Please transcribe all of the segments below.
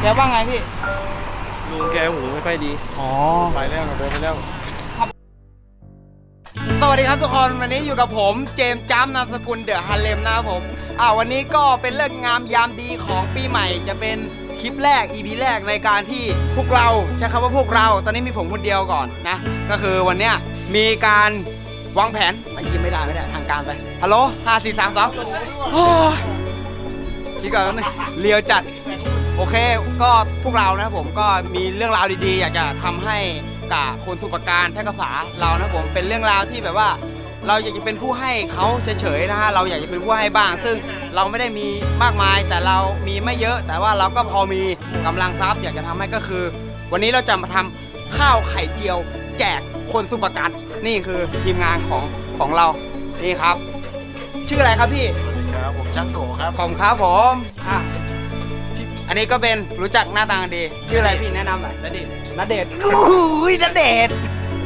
แกว่าไงพี่ ลุงแกหูไม่ค่อยดี อ๋อ ไปแล้วเราเดินไปแล้ว สวัสดีครับทุกคน วันนี้อยู่กับผมเจมส์จ้ำนามสกุลเดอะฮันเลมนะครับผม อ่าวันนี้ก็เป็นเลิกษ์งามยามดีของปีใหม่ จะเป็นคลิปแรก EP แรกในการที่พวกเราใช้คำว่าพวกเรา ตอนนี้มีผมคนเดียวก่อนนะ ก็คือวันเนี้ยมีการวางแผนไอ้ยิงไม่ได้ไม่ได้ทางการไปฮัลโหลห้าสี่สามสองโอ้ยคิดก่อนนะเลียวจัด โอเค ก็พวกเรานะครับผมก็มีเรื่องราวดีๆ อยากจะทำให้กับคนสุปการแพร่กษาเรานะครับผมเป็นเรื่องราวที่แบบว่า เราอยากจะเป็นผู้ให้เขาเฉยๆนะฮะเราอยากจะเป็นผู้ให้บ้าง ซึ่งเราไม่ได้มีมากมายแต่เรามีไม่เยอะ แต่ว่าเราก็พอมีกำลังทรัพย์อยากจะทำให้ก็คือ วันนี้เราจะมาทำข้าวไข่เจียว แจกคนสุปการนี่คือทีมงานของของเรานี่ครับ ชื่ออะไรครับพี่ครับผมจังโกครับขอบคุณครับผมอะพี่ อันนี้ก็เป็นรู้จักหน้าตากันดี ชื่ออะไรพี่แนะนำหน่อยและดิณเดชน์อุ้ยณเดชน์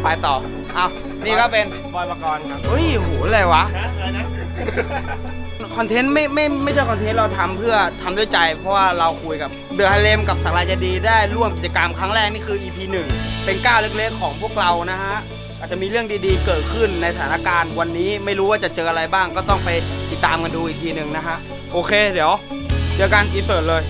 ไปต่ออ้าวนี่ก็เป็นบอยปกรณ์ครับเฮ้ยโหอะไรวะคอนเทนต์ไม่ไม่ไม่ใช่คอนเทนต์เราทำเพื่อทำด้วยใจ เพราะว่าเราคุยกับเดอะฮาเลมกับสักลายจะดีได้ร่วมกิจกรรมครั้งแรกนี่คือ EP 1 เป็นก้าวเล็กๆของพวกเรานะฮะอาจจะมีเรื่องดีๆเกิดขึ้นในสถานการณ์วันนี้ไม่รู้ว่าจะเจออะไรบ้างก็ต้องไปติดตามกันดูอีกทีหนึ่งนะฮะโอเค เดี๋ยวเจอกันอีเสิร์ตเลย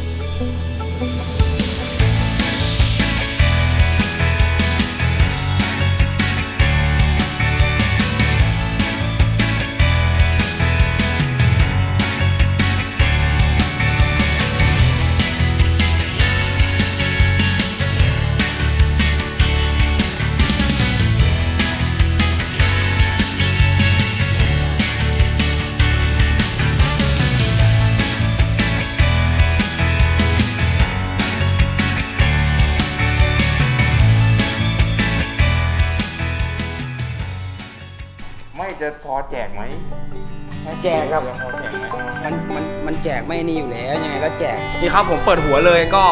จะพอแจกไหมแจกครับพอแจกไหมมันมันมันแจกไม่นี่อยู่แล้วยังไงก็แจก นี่ครับผมเปิดหัวเลยก็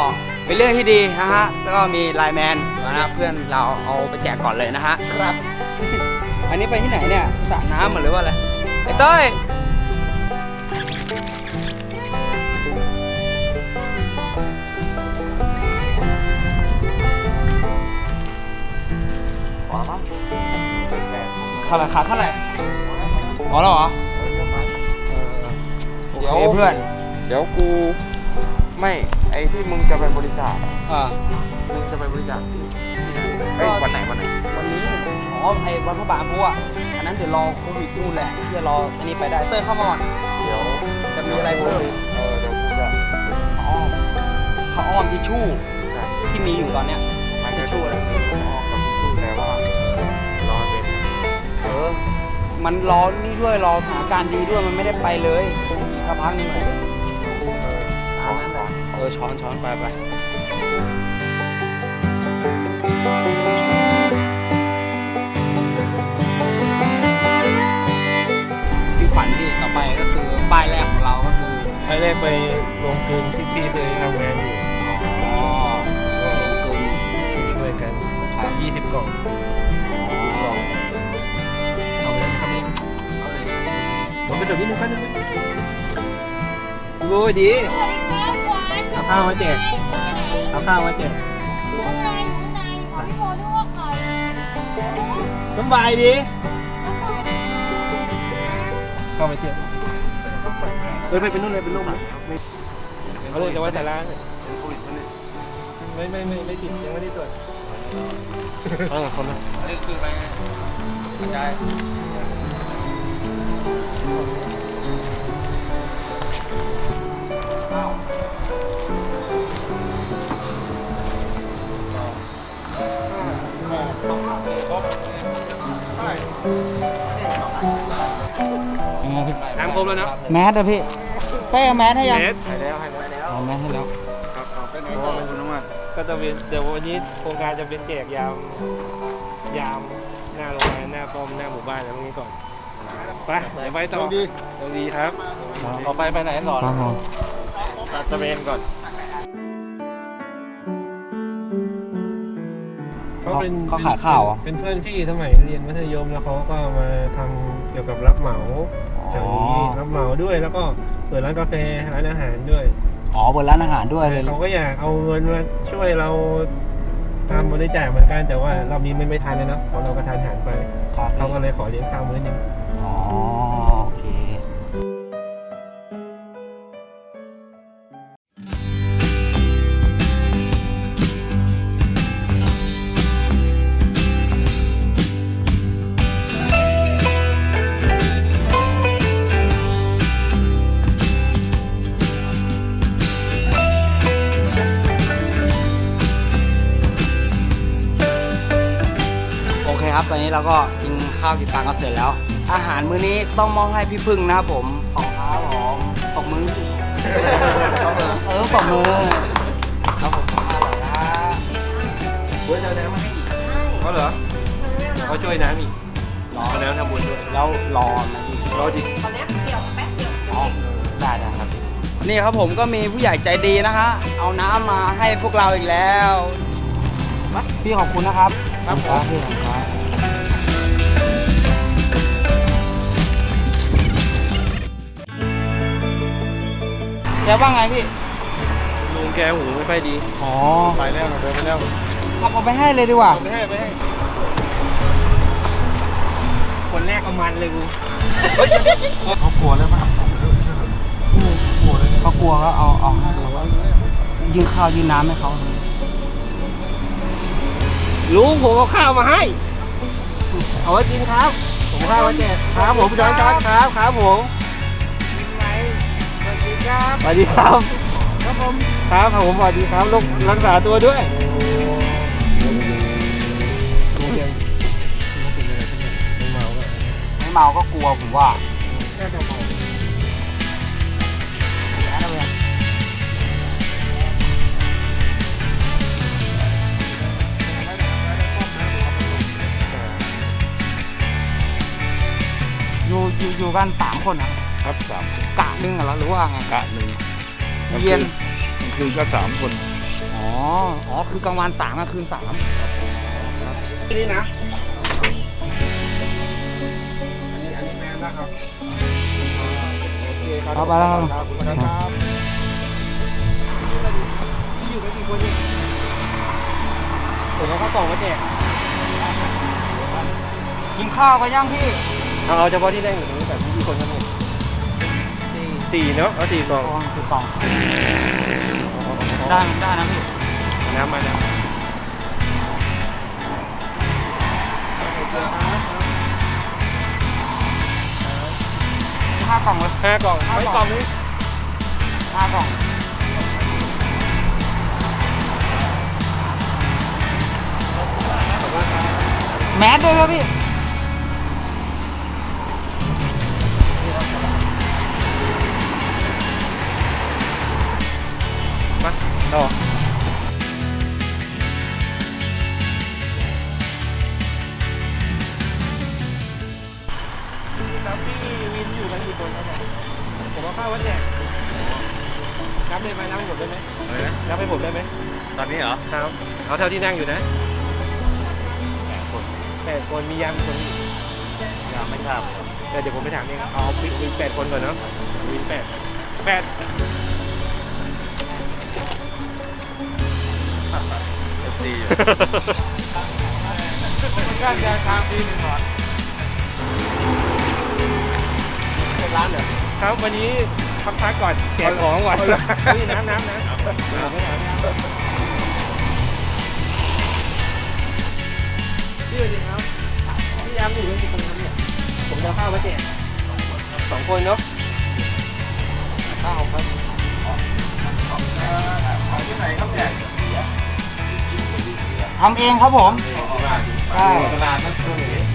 เป็นเรื่องที่ดีนะฮะ แล้วก็มีไลน์แมนนะฮะเพื่อนเราเอาไปแจกก่อนเลยนะฮะ ครับ อันนี้ไปที่ไหนเนี่ยสระน้ำเหรอหรือว่าอะไรไอ้เต้ยขอมั้งแจกเท่าไหร่ขาดเท่าไหร่ อ๋อแล้วเหรอเดี๋ยวโอเคเพื่อน เดี๋ยวกูไม่ไอที่มึงจะไปบริจาคอะอ่ามึงจะไปบริจาคที่ที่ไหนเอ้ยวันไหนวันไหนวันนี้อ๋อไอ้วันพระบาทพวกอันนั้นเดี๋ยวรอโควิดนู่นแหละที่จะรออันนี้ไปได้เต้ยเข้ามาก่อนเดี๋ยวจะมีอะไรเพิ่มเออเดี๋ยวกูจะอ๋อผ้าอ้อมทิชชู่จะที่มีอยู่ตอนเนี้ยไม่ได้ช่วยขอกับชู มันรอนี่ด้วยรอสถานการณ์ดีด้วยมันไม่ได้ไปเลยอีกสักพักหนึงแหละขอขอเออช้อนช้อนไปไปพี่ขวัญพี่ต่อไปก็คือป้ายแรกของเราก็คือ ไปแรกไปลงกลึงที่พี่เคยทำงาน ไปดูนิดนึงแป๊บนึงโอ้ยดีสวัสดีครับหวานเอาข้าวมาแจกไปไหนเอาข้าวมาแจกอยู่ข้างในอยู่ข้างในขอพี่โพด้วยว่าใครสบายดีแล้วใครนะเข้าไปเที่ยวเออไปเป็นนู่นเลยเป็นนู่นเขาเลยจะไว้ใส่ร้านเป็นโควิดมันเนี่ยไม่ไม่ไม่ไม่ติดยังไม่ได้ตรวจเออคนละนี่คือไปไง ใช่น้ำครบแล้วนะแมสอะพี่เป้เอาแมสให้ยังเมตรให้แล้วให้แล้วเอาแมสให้แล้วครับเอาไปไหนต่อไปคุณน้ำมันก็จะเป็นเดี๋ยววันนี้โครงการจะเป็นแจกยามยามหน้าโรงงานหน้าป้อมหน้าหมู่บ้านอะไรพวกนี้ก่อนไปเดี๋ยวไปต่อดีดีครับต่อไปไปไหนต่อครับผม ลาดตระเวนก่อน เขาเป็นเขาขายข้าวอะเป็นเพื่อนพี่สมัยเรียนมัธยมแล้วเขาก็มาทำเกี่ยวกับรับเหมาแถวนี้รับเหมาด้วยแล้วก็เปิดร้านกาแฟร้านอาหารด้วยอ๋อเปิดร้านอาหารด้วยเลยเขาก็อยากเอาเงินมาช่วยเราทำบริจาคเหมือนกันแต่ว่ารอบนี้ไม่ไม่ทันเลยเนาะเพราะเราก็ทานอาหารไป ครับเขาก็เลยขอเลี้ยงข้าวมื้อหนึงอ๋อโอเค คครับ ตอนนี้เราก็กินข้าวกินปลากันเสร็จแล้ว อาหารมื้อนี้ต้องมอบให้พี่พึ่งนะครับผม ของครับผมตบมือ เออตบมือครับผมของข้าวนะเฮ้ยเอาน้ำมาให้อีกเขาเหรอเขาช่วยน้ำอีกรอเอาน้ำทำบุญด้วยแล้วรอไหมพี่รอจริงตอนนี้เดี๋ยวแป๊บเดียวอ๋อได้ได้ครับ นี่ครับผมก็มีผู้ใหญ่ใจดีนะฮะเอาน้ำมาให้พวกเราอีกแล้ว พี่ขอบคุณนะครับ ครับผมพี่ขอบคุณครับแล้วว่าไงพี่ ลุงแกหูไม่ค่อยดีอ๋อไปแล้วเดินไปแล้วเอาเอาไปให้เลยดีกว่า เอาไปให้ไปให้คนแรกเอามันเลยกูเขากลัวแล้วมั้งกลัวเลยเขากลัวก็เอาเอาให้ยืนข้าวยืนน้ำให้เขา ลุงผมเอาข้าวมาให้ เอาไว้กินครับ ผมเอาข้าวมาแจกครับผมจอนจอนครับครับผมสวัสดีครับสวัสดีครับ ครับผมครับผมสวัสดีครับลูกรักษาตัวด้วยลุงยังลุงเป็นอะไรที่เนี่ยไม่เมาก็ไม่เมาก็กลัวผมว่าแค่จะเมา อยู่อยู่อยู่กันสามคนนะครับสามกะหนึ่งเหรอหรือว่าไงกะหนึ่งเย็นกลางคืนก็สามคนอ๋ออ๋อคือกลางวันสามกลางคืนสามที่นี่นะ อันนี้อันนี้แมนนะครับโอเคครับเอาไปแล้วครับ ขอบคุณครับ ที่อยู่กันกี่คนเนี่ยผมเอาข้าวกล่องมาแจกกินข้าวกันยังพี่ เอาเอาเฉพาะที่ได้อยู่ตรงนี้แบบที่คนครับผมสี่เนาะเอาสี่กล่องกองคือกล่องได้ได้นะพี่เอาน้ำมานะห้ากล่องเลยห้ากล่องไม่กล่องนี้ห้ากล่องแมสด้วยครับพี่ เอาเท่าที่นั่งอยู่นะแปดคนมียามคนอีกยังไม่ทราบเออเดี๋ยวผมไปถามเองเอาวินวินแปดคนก่อนเนาะวินแปดแปดเอฟซีอยู่มันก็จะทางปีหนึ่งก่อนเป็นร้านเหรอครับวันนี้พักพักก่อนแจกของก่อนนี่น้ำน้ำน้ำ พี่สวัสดีครับพี่ยามอยู่กันกี่คนครับเนี่ยผมจะเอาข้าวมาแจกสองคนเนาะข้าวครับที่ไหนครับแจกทำเองครับผมใช่ตลาดนัดตรงนี้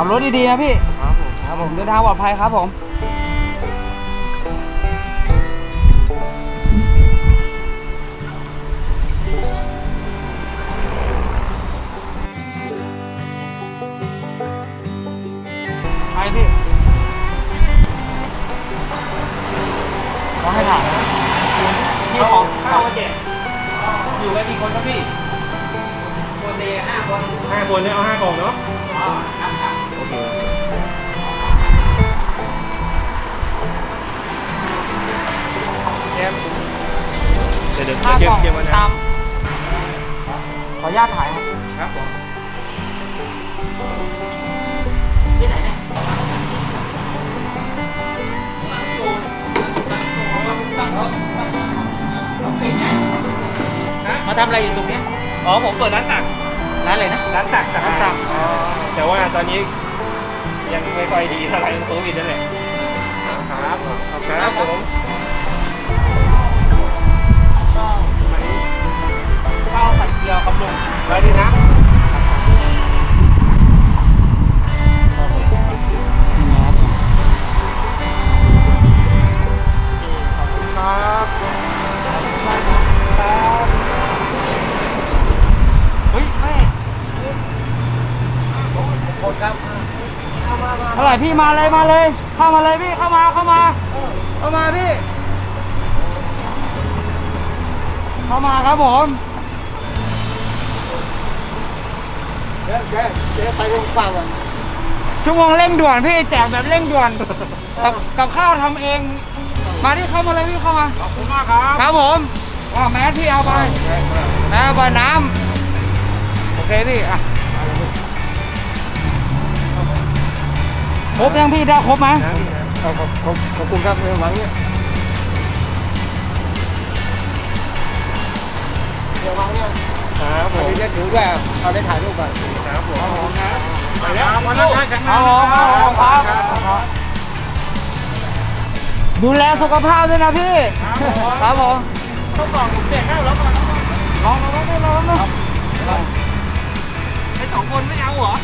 ขับรถดีๆนะพี่ ครับผมครับผมเดินทางปลอดภัยครับผม ไปพี่ต้องให้ถ่ายนะพี่เอาของข้าวมาแจกอยู่กันกี่คนครับพี่คนเดีห้าคนห้าคนเนี่ยเอาห้ากล่องเนาะ ญาตถ่ายครับครับผมมาทำอะไรอยู่ตรงเนี้ยอ๋อผมเปิดร้านตักร้านอะไรนะร้านตักร้านสักอ๋อแต่ว่าตอนนี้ยังไม่ค่อยดีเท่าไหร่โควิดนั่นแหละครับขอบคุณคครัรับบผผม เจียวครับลุงไว้ดีนะครับครับเฮ้ยแม่คนครับเท่าไหร่พี่มาเลยมาเลย เข้ามาเลยพี่เข้ามาเข้ามาเข้ามาพี่ เข้ามาครับผม เดี๋ยวเดี๋ยวเดี๋ยวไปลงฟังชั่วโมงเร่งด่วนพี่แจกแบบเร่งด่วนกับกับข้าวทำเอง มาที่เข้ามาเลยพี่เข้ามา ขอบคุณมากครับครับผมอ่าแมสพี่เอาไปแมสเอาไปน้ำโอเคพี่อะครบยังพี่ได้ครบไหมขอบขอบขอบคุณครับหวังเนี่ยเดี๋ยววางเนี่ย ครับผอันมนี้จะถือด้วยเอาได้ถ่ายรูปก่อนครับผมไปแล้วมาแล้วแข็งแรเอางผมครับครับดูแลสุขภาพด้วยนะพี่ ครับผมต้องบอกผมแจกข้าวแล้วก่อนลองลองลองลองลองไอ้สองคนไม่เอาเหรอ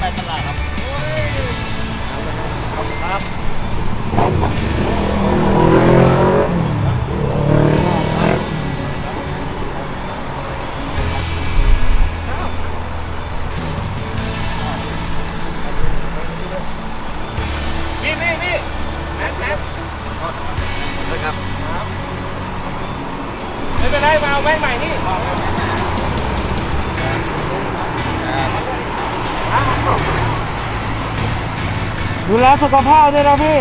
ไปตลาดครับครับ สุขภาพด้วยนะพี่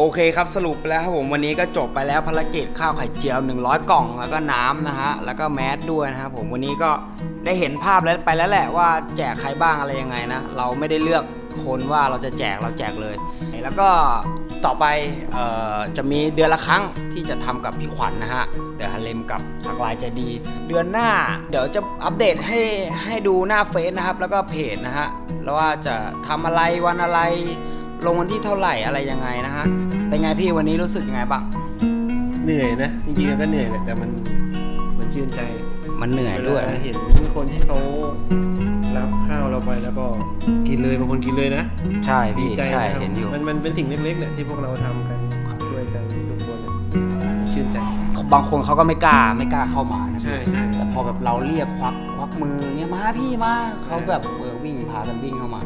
โอเคครับสรุปไปแล้วครับผมวันนี้ก็จบไปแล้วภารกิจข้าวไข่เจียว 100 กล่อง แล้วก็น้ำนะฮะแล้วก็แมสด้วยนะครับผมวันนี้ก็ได้เห็นภาพแล้วไปแล้วแหละว่าแจกใครบ้างอะไรยังไงนะ เราไม่ได้เลือกคนว่าเราจะแจกเราแจกเลย แล้วก็ต่อไปออจะมีเดือนละครั้งที่จะทำกับพี่ขวัญนะฮะเดี๋ยวฮันเลมกับสักลายใจดี เดือนหน้า เดี๋ยวจะอัปเดตให้ให้ดูหน้าเฟซนะครับ แล้วก็เพจนะฮะแล้วว่าจะทำอะไรวันอะไรลงวันที่เท่าไหร่อะไรยังไงนะฮะ เป็นไงพี่วันนี้รู้สึกยังไงบ้างเหนื่อยนะจริงๆก็เหนื่อยแหละแต่มันมันชื่นใจมันเหนื่อยด้วยเวลาเห็นคนที่เขารับข้าวเราไปแล้วก็กินเลยบางคนกินเลยนะ ใช่ดีพี่ใจใช่นะครับเห็นอยู่มันมันเป็นสิ่งเล็กๆเนี่ยที่พวกเราทำกันช่วยกันทุกคนเนี่ยชื่นใจบางคนเขาก็ไม่กล้าไม่กล้าเข้ามานะใช่ใช่แต่พอแบบเราเรียกควักควักมือเงี้ยมาพี่มาเขาแบบเออวิ่งพากันวิ่งเข้ามา